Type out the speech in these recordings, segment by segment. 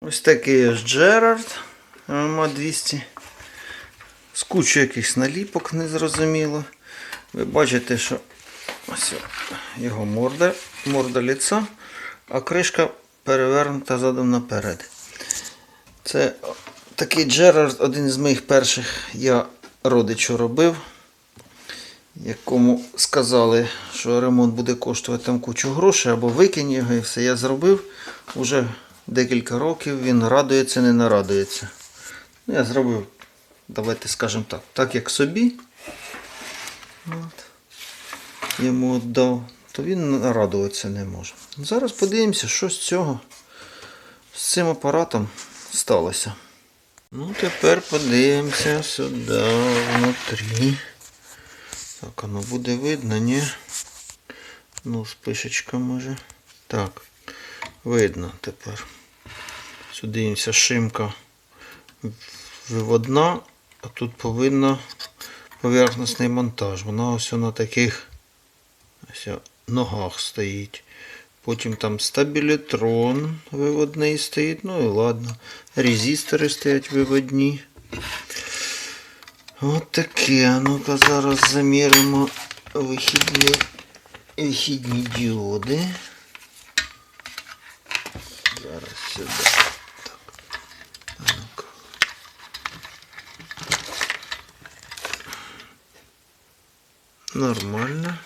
Ось такий ось Джерард ма 200 з кучою якихось наліпок незрозуміло. Ви бачите, що ось його морда, морда ліца, а кришка перевернута задом наперед. Це такий Джерард, один з моїх перших я родичу робив, якому сказали, що ремонт буде коштувати там кучу грошей або викинь його і все. Я зробив уже декілька років, він радується, не нарадується. Ну, я зробив, давайте скажемо так, так як собі. От. Йому віддав, то він нарадуватися не може. Зараз подивимося, що з цього, з цим апаратом сталося. Ну, тепер подивимося сюди внутрі. Так, воно буде видно, ні? Ну, спишечка може. Так, видно тепер. Сюди дивимося, шимка виводна, а тут повинна поверхностний монтаж. Вона ось на таких ось ногах стоїть. Потім там стабілітрон виводний стоїть. Ну і ладно. Резистори стоять виводні. От таке. Ну-ка зараз заміримо вихідні, вихідні діоди. Зараз сюди. Так. А ну-ка. Нормально.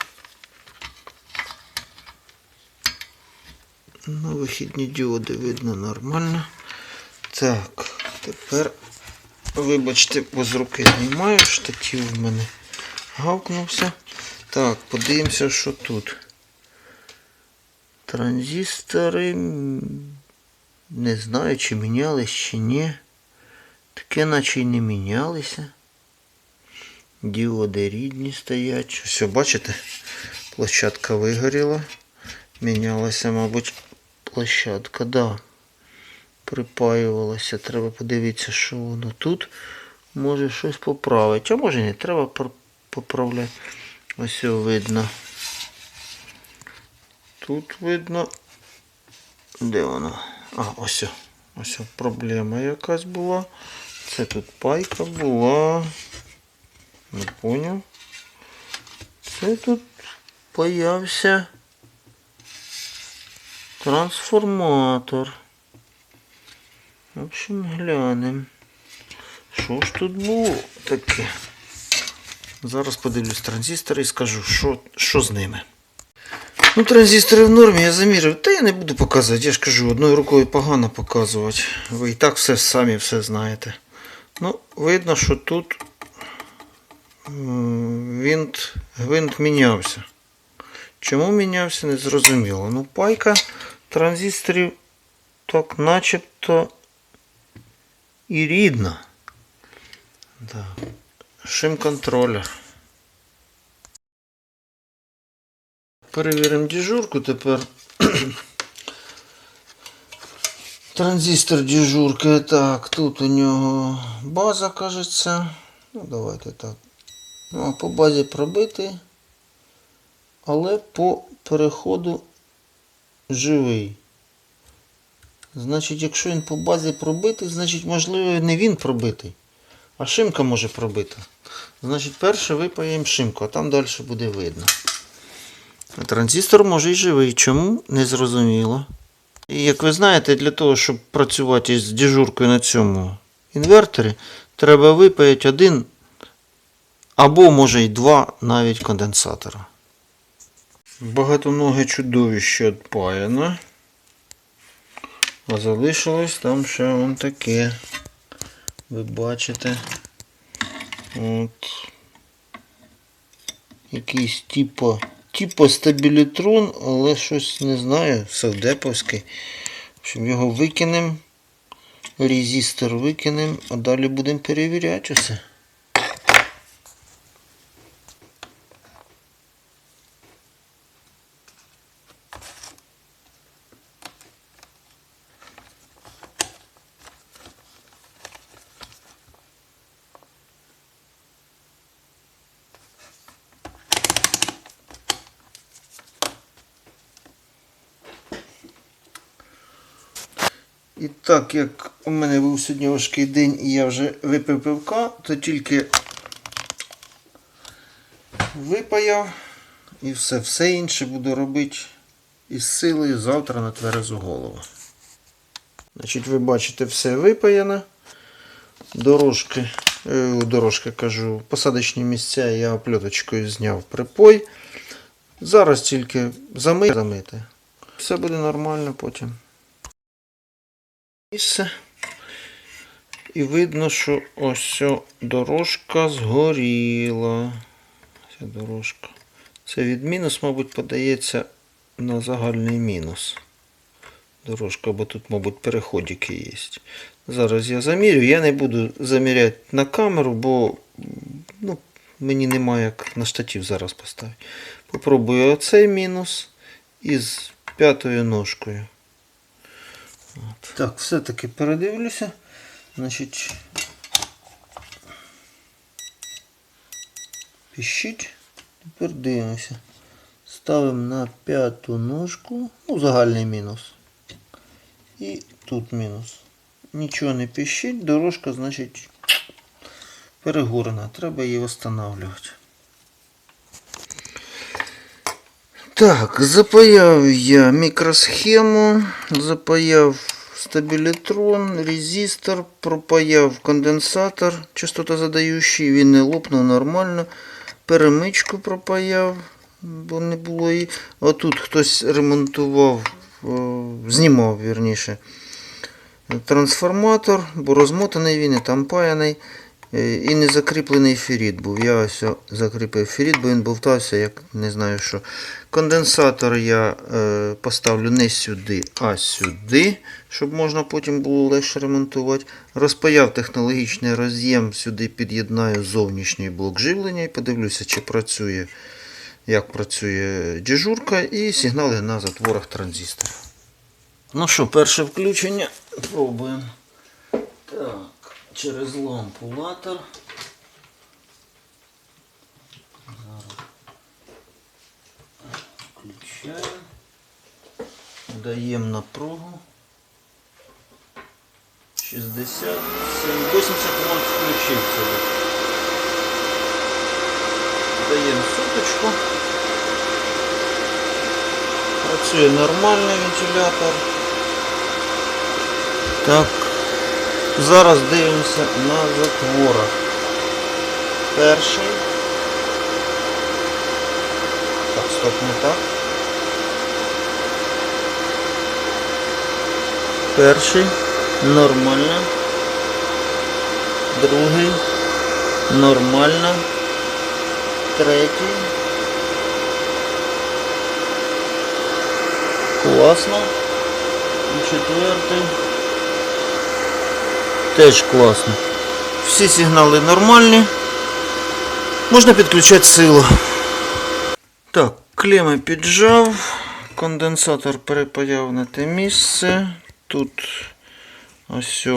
Ну, вихідні діоди видно нормально. Так, тепер, вибачте, бо з руки знімаю, штатив в мене гавкнувся. Так, подивимося, що тут. Транзистори. Не знаю, чи мінялись, чи ні. Таке наче й не мінялися. Діоди рідні стоять. Все, бачите? Площадка вигоріла. Мінялася, мабуть, площадка, да. Припаювалася. Треба подивитися, що воно тут. Може щось поправити. А може не треба пр- поправляти. Ось видно. Тут видно. Де воно? А, ось. Ось проблема якась була. Це тут пайка була. Не поняв. Це тут появився трансформатор. В общем, глянемо. Що ж тут було таке? Зараз подивлюсь транзистори і скажу, що, що з ними. Ну, транзистори в нормі, я замірив. Та я не буду показувати, я ж кажу, одною рукою погано показувати. Ви і так все самі все знаєте. Ну, видно, що тут винт, гвинт мінявся. Чому мінявся, не зрозуміло. Ну, пайка транзисторів так начебто і рідна. Да. Шим-контролер. Перевіримо дежурку тепер. Транзистор дежурки. Так, тут у нього база, кажеться. Ну, давайте так. Ну, по базі пробитий. Але по переходу живий. Значить, якщо він по базі пробитий, значить, можливо, не він пробитий, а шимка може пробита. Значить, перше випаємо шимку, а там далі буде видно. Транзистор може і живий. Чому? Не зрозуміло. І як ви знаєте, для того, щоб працювати із дежуркою на цьому інверторі, треба випаяти один або може й два навіть конденсатора. Багатоноге чудовище відпаяно. А залишилось там ще вон таке. Ви бачите. От. Якийсь типу, типу стабілітрон, але щось не знаю, совдеповський. В його викинемо. Резистор викинемо, а далі будемо перевіряти усе. І так як у мене був сьогодні важкий день і я вже випив пивка, то тільки випаяв і все, все інше буду робити із силою завтра на тверезу голову. Значить, ви бачите, все випаяно. Дорожки, е, дорожки кажу, посадочні місця я опльоточкою зняв припой. Зараз тільки замити, замити. Все буде нормально потім. Місце. І видно, що ось дорожка згоріла. Ця дорожка. Це від мінус, мабуть, подається на загальний мінус. Дорожка, бо тут, мабуть, переходики є. Зараз я замірю. Я не буду заміряти на камеру, бо ну, мені немає як на штатив зараз поставити. Попробую оцей мінус із п'ятою ножкою. От. Так, все-таки передивлюся. Значить, піщить. Тепер дивимося. Ставимо на п'яту ножку, ну, загальний мінус. І тут мінус. Нічого не піщить, дорожка, значить, перегорена. Треба її встановлювати. Так, запаяв я мікросхему, запаяв стабілітрон, резистор, пропаяв конденсатор частотозадаючий, він не лопнув нормально. Перемичку пропаяв, бо не було її. Отут хтось ремонтував, знімав вірніше. Трансформатор, бо розмотаний він і там паяний. Е, І не закріплений феріт був. Я ось закріпив феріт, бо він болтався, як не знаю що. Конденсатор я е, поставлю не сюди, а сюди, щоб можна потім було легше ремонтувати. Розпаяв технологічний роз'єм, сюди під'єднаю зовнішній блок живлення і подивлюся, чи працює, як працює дежурка і сигнали на затворах транзисторів. Ну що, перше включення. Пробуємо. Так, через лампу. Зараз включаємо. Даємо напругу. 60, 80 вольт включився. Даємо суточку. Працює нормальний вентилятор. Так. Зараз дивимося на затворах. Перший. Так, стоп, не так. Перший. Нормально. Другий. Нормально. Третій. Класно. І четвертий. Теж класно. Всі сигнали нормальні. Можна підключати силу. Так, клеми піджав. Конденсатор перепаяв на те місце. Тут ось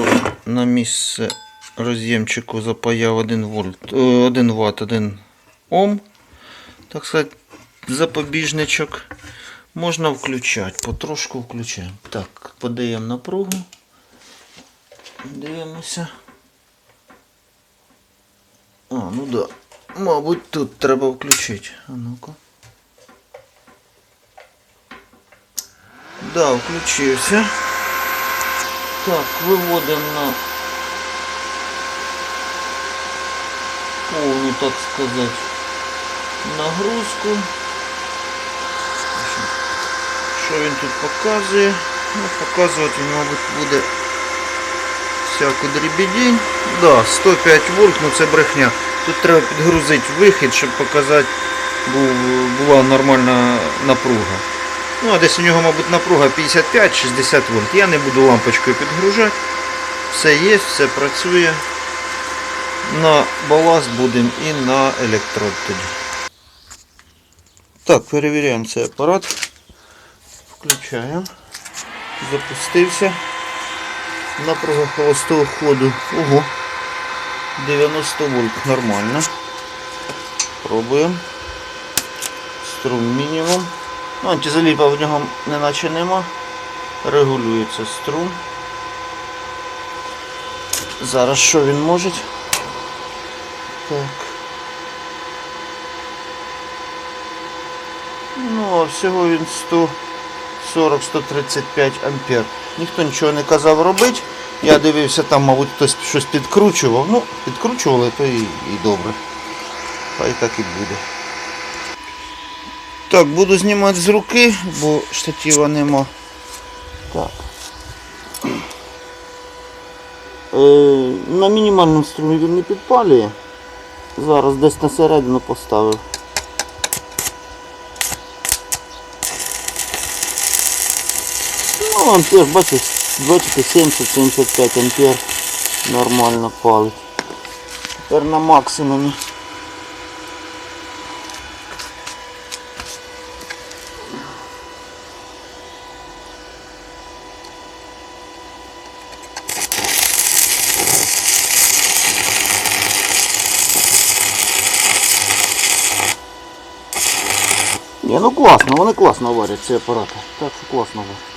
на місце роз'ємчику запаяв 1 вольт, 1 Вт, 1 Ом. Так сказати, запобіжничок. Можна включати, потрошку включаємо. Так, подаємо напругу. Дивимося. А, ну да. Мабуть, тут треба включити. А ну-ка. Да, включився. Так, виводимо на повну, так сказати, нагрузку. Що він тут показує? Ну, показувати, мабуть, буде всяку дрібідінь. Да, 105 вольт, ну це брехня. Тут треба підгрузити вихід, щоб показати, була нормальна напруга. Ну, а десь у нього, мабуть, напруга 55-60 вольт. Я не буду лампочкою підгружати. Все є, все працює. На баласт будемо і на електрод тоді. Так, перевіряємо цей апарат. Включаємо. Запустився. Напруга холостого ходу. Ого. 90 вольт. Нормально. Пробуємо. Струм мінімум. Ну, антизаліпа в нього неначе нема. Регулюється струм. Зараз що він може? Так. Ну, а всього він 140-135 ампер. Ніхто нічого не казав робити. Я дивився, там, мабуть, хтось щось підкручував. Ну, підкручували, то і, і добре. Хай так і буде. Так, буду знімати з руки, бо штатива нема. Так. Е, на мінімальному струмі він не підпалює. Зараз десь на середину поставив. Ну, ампер, бачиш, бачите, 70-75 ампер нормально палить. Тепер на максимумі. Ні, ну класно, вони класно варять ці апарати. Так що класно варять.